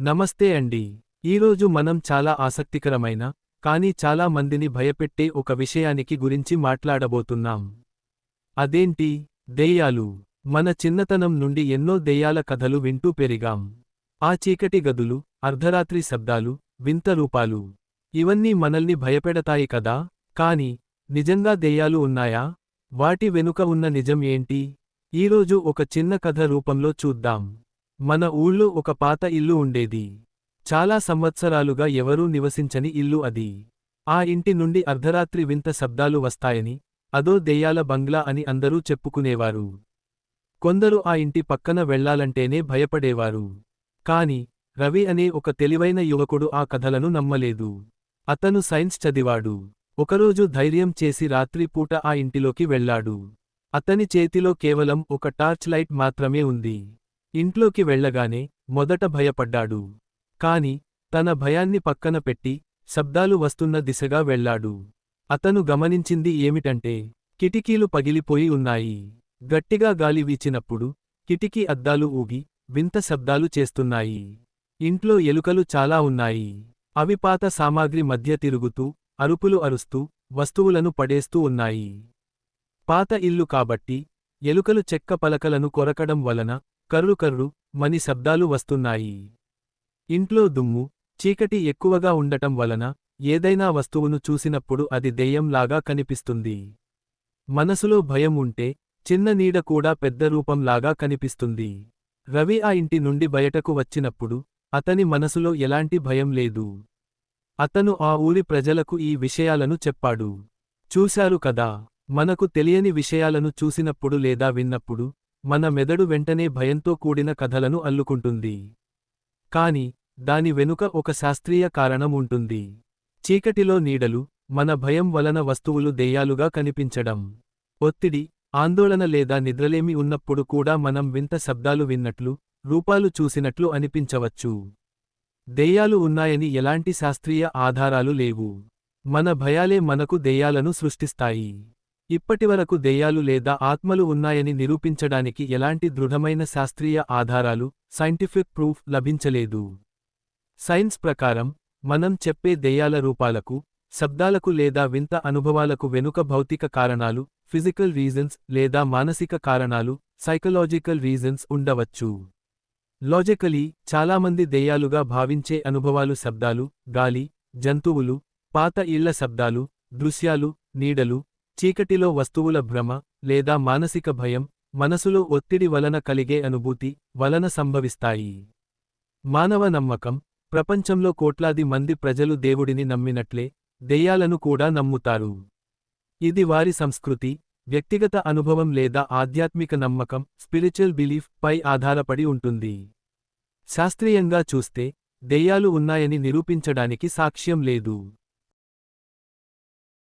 నమస్తే అండి. ఈరోజు మనం చాలా ఆసక్తికరమైన కానీ చాలా మందిని భయపెట్టే ఒక విషయానికి గురించి మాట్లాడబోతున్నాం. అదేంటి? దెయ్యాలు. మన చిన్నతనం నుండి ఎన్నో దెయ్యాల కథలు వింటూ పెరిగాం. ఆ చీకటి గదులు అర్ధరాత్రి శబ్దాలు వింత రూపాలు. ఇవన్నీ మనల్ని భయపెడతాయి కదా. కాని నిజంగా దెయ్యాలు ఉన్నాయా? వాటి వెనుక ఉన్న నిజం ఏంటి? ఈరోజు ఒక చిన్న కథ రూపంలో చూద్దాం. మన ఊళ్ళో ఒక పాత ఇల్లు ఉండేది. చాలా సంవత్సరాలుగా ఎవరూ నివసించని ఇల్లు అది. ఆ ఇంటి నుండి అర్ధరాత్రి వింత శబ్దాలు వస్తాయని అదో దెయ్యాల బంగ్లా అని అందరూ చెప్పుకునేవారు. కొందరు ఆ ఇంటి పక్కన వెళ్ళాలంటేనే భయపడేవారు. కాని రవి అనే ఒక తెలివైన యువకుడు ఆ కథలను నమ్మలేదు. అతను సైన్స్ చదివాడు. ఒకరోజు ధైర్యం చేసి రాత్రిపూట ఆ ఇంటిలోకి వెళ్ళాడు. అతని చేతిలో కేవలం ఒక టార్చ్ లైట్ మాత్రమే ఉంది. ఇంట్లోకి వెళ్ళగానే మొదట భయపడ్డాడు. కాని తన భయాన్ని పక్కన పెట్టి శబ్దాలు వస్తున్న దిశగా వెళ్ళాడు అతను గమనించింది ఏమిటంటే కిటికీలు పగిలిపోయి ఉన్నాయి. గట్టిగా గాలి వీచినప్పుడు కిటికీ అద్దాలు ఊగి వింత శబ్దాలు చేస్తున్నాయి. ఇంట్లో ఎలుకలు చాలా ఉన్నాయి. అవి పాత సామాగ్రి మధ్య తిరుగుతూ అరుపులు అరుస్తూ వస్తువులను పడేస్తూ ఉన్నాయి. పాత ఇల్లు కాబట్టి ఎలుకలు చెక్క పలకలను కొరకడం వలన కర్రు కర్రు మని శబ్దాలు వస్తున్నాయి. ఇంట్లో దుమ్ము చీకటి ఎక్కువగా ఉండటం వలన ఏదైనా వస్తువును చూసినప్పుడు అది దెయ్యంలాగా కనిపిస్తుంది. మనసులో భయం ఉంటే చిన్న నీడ కూడా పెద్ద రూపంలాగా కనిపిస్తుంది. రవి ఆ ఇంటి నుండి బయటకు వచ్చినప్పుడు అతని మనసులో ఎలాంటి భయం లేదు. అతను ఆ ఊరి ప్రజలకు ఈ విషయాలను చెప్పాడు. చూశారు కదా మనకు తెలియని విషయాలను చూసినప్పుడు లేదా విన్నప్పుడు మన మెదడు వెంటనే భయంతో కూడిన కథలను అల్లుకుంటుంది. కాని దాని వెనుక ఒక శాస్త్రీయ కారణం ఉంటుంది. చీకటిలో నీడలు మన భయం వలన వస్తువులు దెయ్యాలుగా కనిపించడం. ఒత్తిడి ఆందోళన లేదా నిద్రలేమి ఉన్నప్పుడు కూడా మనం వింత శబ్దాలు విన్నట్లు రూపాలు చూసినట్లు అనిపించవచ్చు. దెయ్యాలు ఉన్నాయని ఎలాంటి శాస్త్రీయ ఆధారాలు లేవు. మన భయాలే మనకు దెయ్యాలను సృష్టిస్తాయి. ఇప్పటివరకు దెయ్యాలు లేదా ఆత్మలు ఉన్నాయని నిరూపించడానికి ఎలాంటి దృఢమైన శాస్త్రీయ ఆధారాలు సైంటిఫిక్ ప్రూఫ్ లభించలేదు. సైన్స్ ప్రకారం మనం చెప్పే దెయ్యాల రూపాలకు శబ్దాలకు లేదా వింత అనుభవాలకు వెనుక భౌతిక కారణాలు ఫిజికల్ రీజన్స్ లేదా మానసిక కారణాలు సైకలాజికల్ రీజన్స్ ఉండవచ్చు. లాజికలీ చాలామంది దెయ్యాలుగా భావించే అనుభవాలు శబ్దాలు గాలి జంతువులు పాత ఇళ్ళ శబ్దాలు దృశ్యాలు నీడలు చీకటిలో వస్తువుల భ్రమ లేదా మానసిక భయం మనసులో ఒత్తిడి వలన కలిగే అనుభూతి వలన సంభవిస్తాయి. మానవ నమ్మకం ప్రపంచంలో కోట్లాది మంది ప్రజలు దేవుడిని నమ్మినట్లే దెయ్యాలను కూడా నమ్ముతారు. ఇది వారి సంస్కృతి వ్యక్తిగత అనుభవం లేదా ఆధ్యాత్మిక నమ్మకం స్పిరిచువల్ బిలీఫ్ పై ఆధారపడి ఉంటుంది. శాస్త్రీయంగా చూస్తే దెయ్యాలు ఉన్నాయని నిరూపించడానికి సాక్ష్యం లేదు.